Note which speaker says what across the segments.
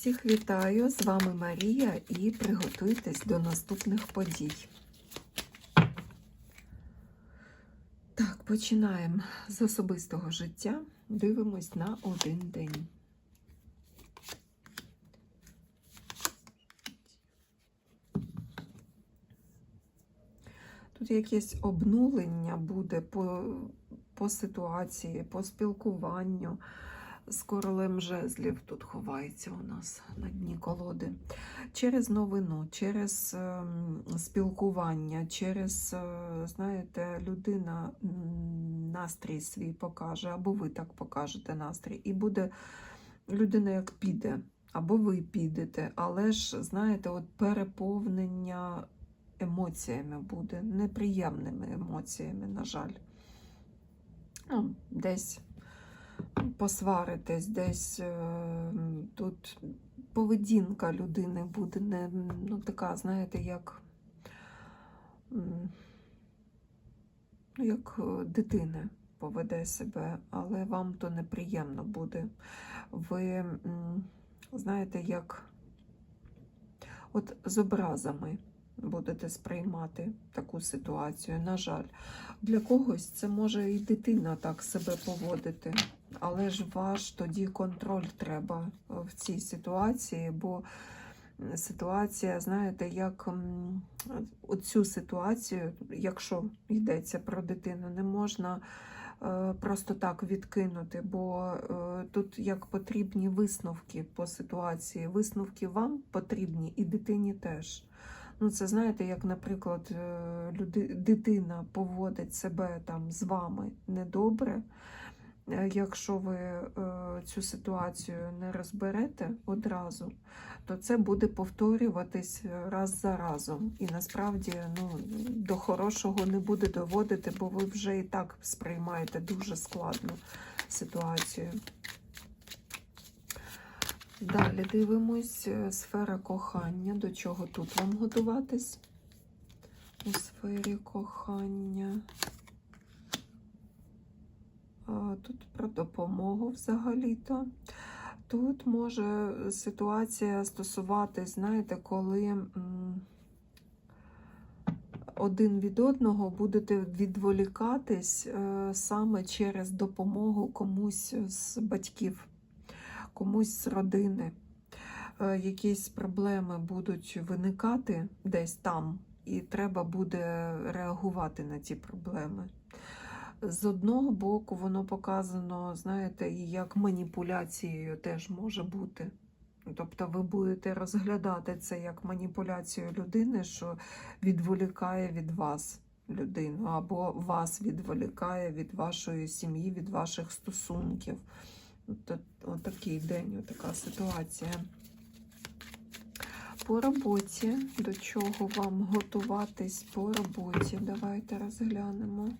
Speaker 1: Всіх вітаю! З вами Марія і приготуйтесь до наступних подій. Так, починаємо з особистого життя. Дивимось на один день. Тут якесь обнулення буде по, по ситуації, по спілкуванню з королем жезлів тут ховається у нас на дні колоди. Через новину, через е, спілкування, через, е, знаєте, людина настрій свій покаже, або ви так покажете настрій. І буде людина як піде, або ви підете, але ж, знаєте, от переповнення емоціями буде, неприємними емоціями, на жаль. Ну, десь посваритесь, десь е, тут поведінка людини буде не ну, така, знаєте, як, ну, як е, дитина поведе себе, але вам то неприємно буде. Ви знаєте, як от з образами будете сприймати таку ситуацію. На жаль, для когось це може і дитина так себе поводити, але ж ваш тоді контроль треба в цій ситуації, бо ситуація, знаєте, як оцю ситуацію, якщо йдеться про дитину, не можна. е, Просто так відкинути, бо е, тут як потрібні висновки по ситуації. Висновки вам потрібні і дитині теж. Ну, це знаєте, як, наприклад, е, люди, дитина поводить себе там з вами недобре. Е, Якщо ви е, цю ситуацію не розберете одразу, то це буде повторюватись раз за разом. І насправді ну, до хорошого не буде доводити, бо ви вже і так сприймаєте дуже складну ситуацію. Далі дивимось е, сфера кохання. До чого тут вам готуватись? У сфері кохання. А, Тут про допомогу взагалі-то. Тут може ситуація стосуватись, знаєте, коли один від одного будете відволікатись е, саме через допомогу комусь з батьків комусь з родини е, якісь проблеми будуть виникати десь там, і треба буде реагувати на ці проблеми. З одного боку, воно показано, знаєте, і як маніпуляцією теж може бути. Тобто ви будете розглядати це як маніпуляцію людини, що відволікає від вас людину, або вас відволікає від вашої сім'ї, від ваших стосунків. От, от такий день, от ситуація. По роботі, до чого вам готуватись по роботі? Давайте розглянемо.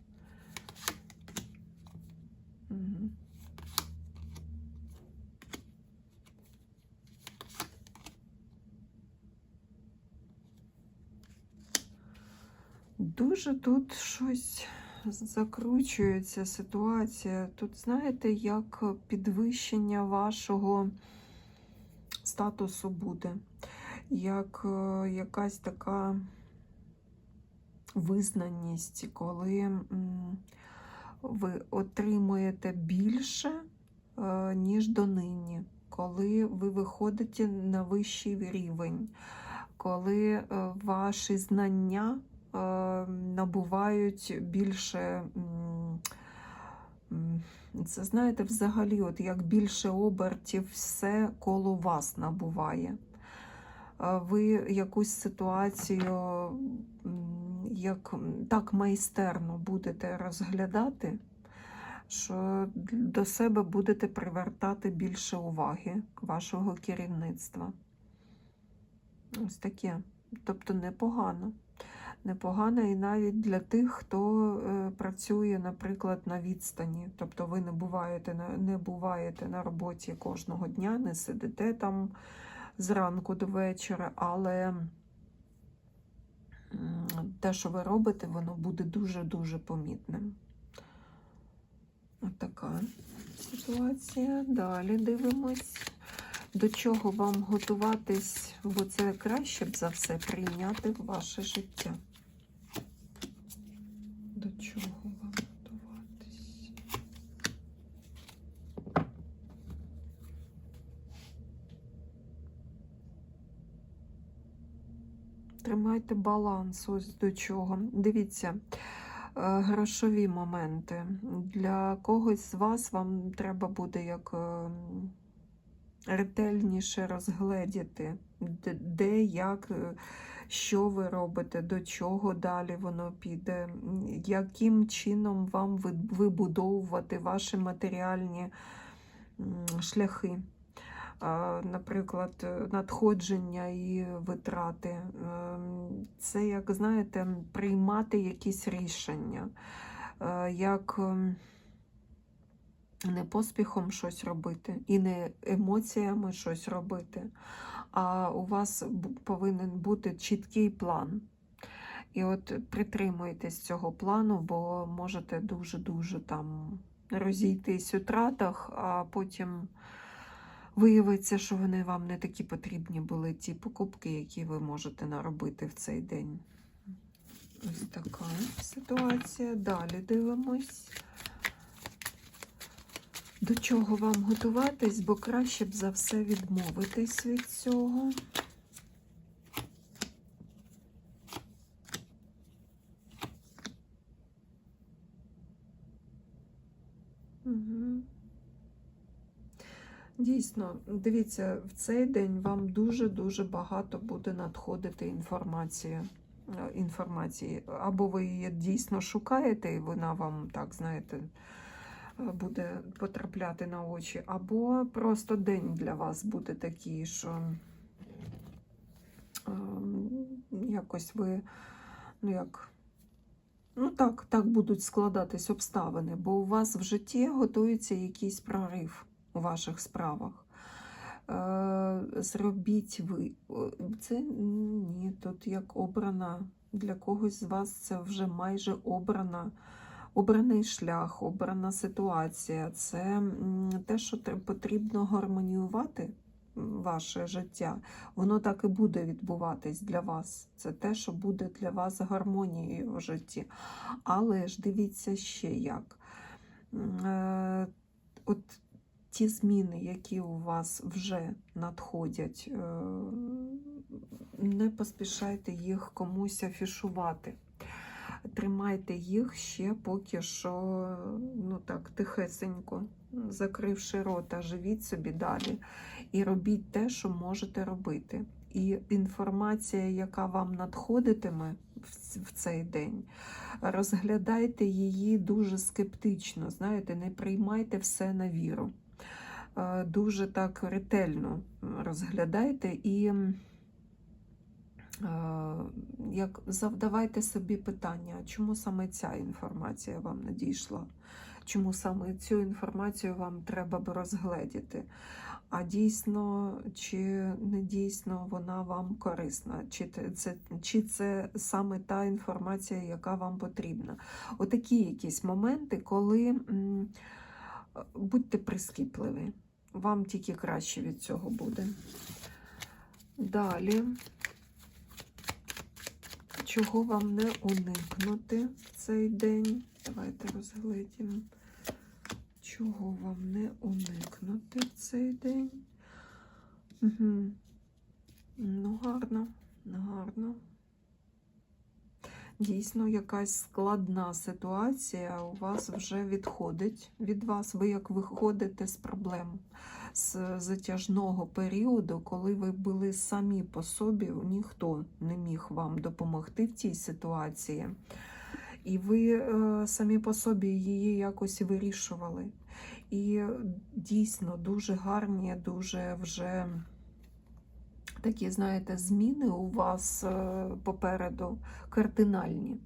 Speaker 1: Дуже тут щось закручується ситуація. Тут, знаєте, як підвищення вашого статусу буде, як е, якась така визнаність, коли ви отримуєте більше, е, ніж донині, коли ви виходите на вищий рівень, коли е, ваші знання набувають більше. Це знаєте, взагалі, от як більше обертів, все коло вас набуває. Е, Ви якусь ситуацію як так майстерно будете розглядати, що до себе будете привертати більше уваги вашого керівництва. Ось таке. Тобто непогано. Непогано і навіть для тих, хто е, працює, наприклад, на відстані. Тобто ви не буваєте не буваєте на роботі кожного дня, не сидите там зранку до вечора, але те, що ви робите, воно буде дуже-дуже помітним. От така ситуація. Далі дивимось. До чого вам готуватись, бо це краще б за все прийняти в ваше життя. До чого вам готуватись? Тримайте баланс, ось до чого. Дивіться, е, грошові моменти. Для когось з вас вам треба буде як е, ретельніше розгледіти, де, як, е, що ви робите, до чого далі воно піде, яким чином вам вибудовувати ваші матеріальні шляхи. Наприклад, надходження і витрати. Ем, Це, як знаєте, приймати якісь рішення, Е, як ем, не поспіхом щось робити і не емоціями щось робити, а у вас повинен бути чіткий план. І от притримуйтесь цього плану, бо можете дуже-дуже там розійтись у тратах, а потім виявиться, що вони вам не такі потрібні були, ті покупки, які ви можете наробити в цей день. Ось така ситуація. Далі дивимось. До чого вам готуватись, бо краще б за все відмовитись від цього. Угу. Дійсно, дивіться, в цей день вам дуже-дуже багато буде надходити інформація. е, інформації. Або ви її дійсно шукаєте, і вона вам, так, знаєте, е, буде потрапляти на очі, або просто день для вас буде такий, що ем, якось ви, ну як. Ну так, так будуть складатись обставини, бо у вас в житті готується якийсь прорив у ваших справах. Е, Зробіть ви. Це ні, тут як обрана. Для когось з вас це вже майже обрана, обраний шлях, обрана ситуація. Це те, що потрібно гармоніювати ваше життя. Воно так і буде відбуватись для вас. Це те, що буде для вас гармонією в житті. Але ж дивіться ще як. Е, От ті зміни, які у вас вже надходять, е, не поспішайте їх комусь афішувати. Тримайте їх ще поки що, ну так, тихесенько, закривши рота, живіть собі далі і робіть те, що можете робити. І інформація, яка вам надходитиме в цей день, розглядайте її дуже скептично. Знаєте, не приймайте все на віру. Е, Дуже так ретельно розглядайте і е, як завдавайте собі питання, чому саме ця інформація вам надійшла? Чому саме цю інформацію вам треба б розгледіти? А дійсно чи не дійсно вона вам корисна? Чи це, чи це саме та інформація, яка вам потрібна? Отакі якісь моменти, коли м, будьте прискіпливі, вам тільки краще від цього буде. Далі, чого вам не уникнути цей день? Давайте розглядімо. Чого вам не уникнути в цей день? Угу. Ну, гарно, гарно. Дійсно, якась складна ситуація у вас вже відходить від вас. Ви як виходите з проблем, з затяжного періоду, коли ви були самі по собі, ніхто не міг вам допомогти в цій ситуації. І ви е, самі по собі її якось вирішували. І дійсно дуже гарні, дуже вже такі, знаєте, зміни у вас е, попереду кардинальні.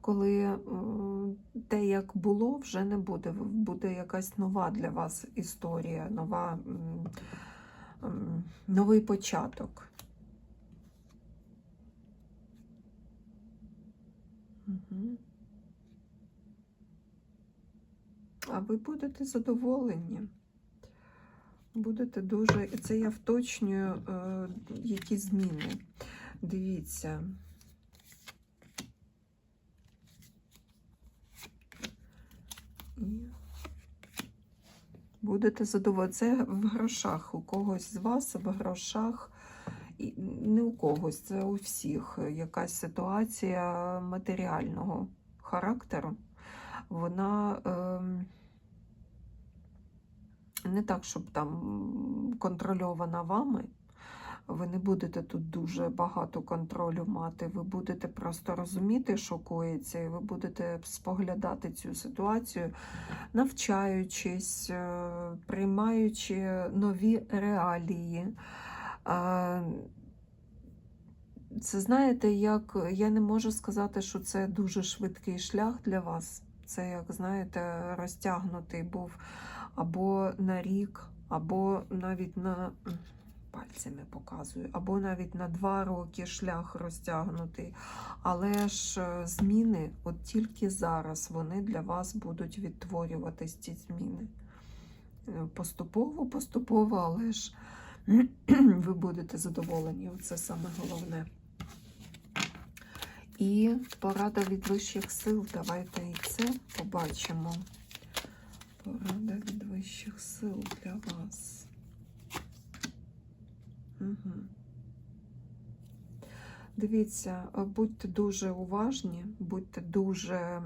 Speaker 1: Коли те, як було, вже не буде. Буде якась нова для вас історія, нова, новий початок. А ви будете задоволені. Будете дуже. Це я вточнюю, е, які зміни. Дивіться. Будете задоволені. Це в грошах. У когось з вас в грошах. І не у когось, це у всіх якась ситуація матеріального характеру. Вона ем, не так, щоб там контрольована вами. Ви не будете тут дуже багато контролю мати. Ви будете просто розуміти, що коїться, і ви будете споглядати цю ситуацію, навчаючись, е, приймаючи нові реалії. Це знаєте, як я не можу сказати, що це дуже швидкий шлях для вас. Це, як знаєте, розтягнутий був або на рік, або навіть на пальцями показую, або навіть на два роки шлях розтягнутий. Але ж е, зміни, от тільки зараз, вони для вас будуть відтворюватись, ці зміни. Е, Поступово, поступово, але ж ви будете задоволені. Це саме головне. І порада від вищих сил. Давайте побачимо. Порада від вищих сил для вас. Угу. Дивіться, будьте дуже уважні, будьте дуже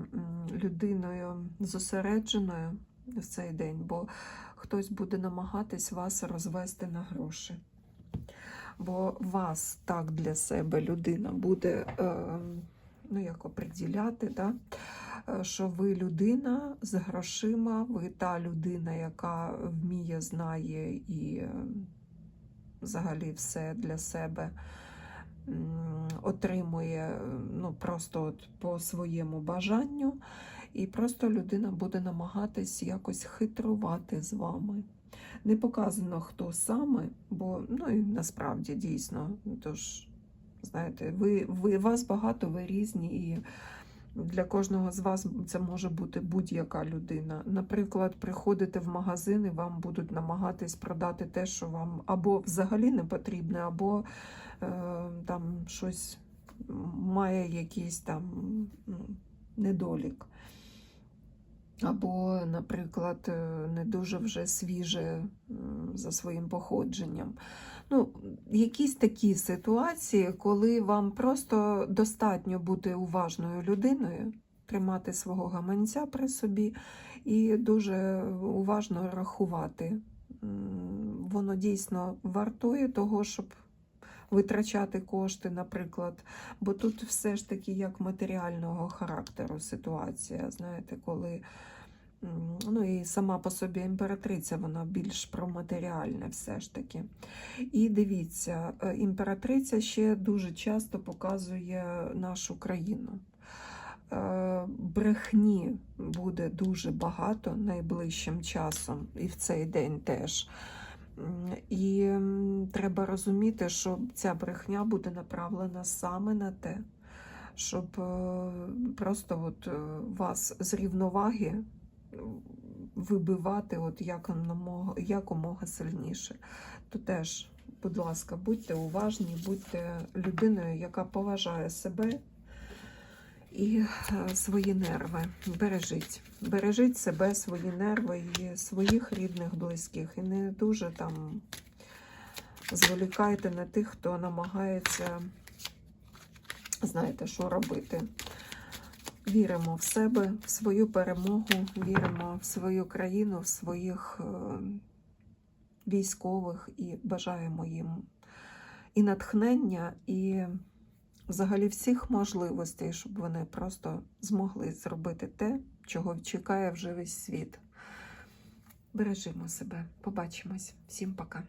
Speaker 1: людиною зосередженою в цей день, бо хтось буде намагатись вас розвести на гроші. Бо вас так для себе людина буде е, ну, як оприділяти, да? е, що ви людина з грошима, ви та людина, яка вміє, знає і е, взагалі все для себе отримує ну, просто от по своєму бажанню. І просто людина буде намагатись якось хитрувати з вами. Не показано, хто саме, бо ну і насправді дійсно. Тож, знаєте, ви, ви вас багато, ви різні, і для кожного з вас це може бути будь-яка людина. Наприклад, приходите в магазин і вам будуть намагатись продати те, що вам або взагалі не потрібне, або е, там щось має якийсь там ну, недолік. Або, наприклад, е, не дуже вже свіже за своїм походженням. Ну, якісь такі ситуації, коли вам просто достатньо бути уважною людиною, тримати свого гаманця при собі і дуже уважно рахувати. Воно дійсно вартує того, щоб витрачати кошти, наприклад. Бо тут все ж таки як матеріального характеру ситуація, знаєте, коли. Ну і сама по собі імператриця, вона більш про матеріальне все ж таки. І дивіться, е, імператриця ще дуже часто показує нашу країну. Е, Брехні буде дуже багато найближчим часом, і в цей день теж. І треба розуміти, що ця брехня буде направлена саме на те, щоб е, просто от вас з рівноваги вибивати от якомога, якомога сильніше. То теж, будь ласка, будьте уважні, будьте людиною, яка поважає себе і е, свої нерви. Бережіть. Бережіть себе, свої нерви і своїх рідних, близьких. І не дуже там зволікайте на тих, хто намагається, знаєте, що робити. Віримо в себе, в свою перемогу, віримо в свою країну, в своїх е, військових і бажаємо їм і натхнення, і взагалі всіх можливостей, щоб вони просто змогли зробити те, чого чекає вже весь світ. Бережімо себе. Побачимось. Всім пока.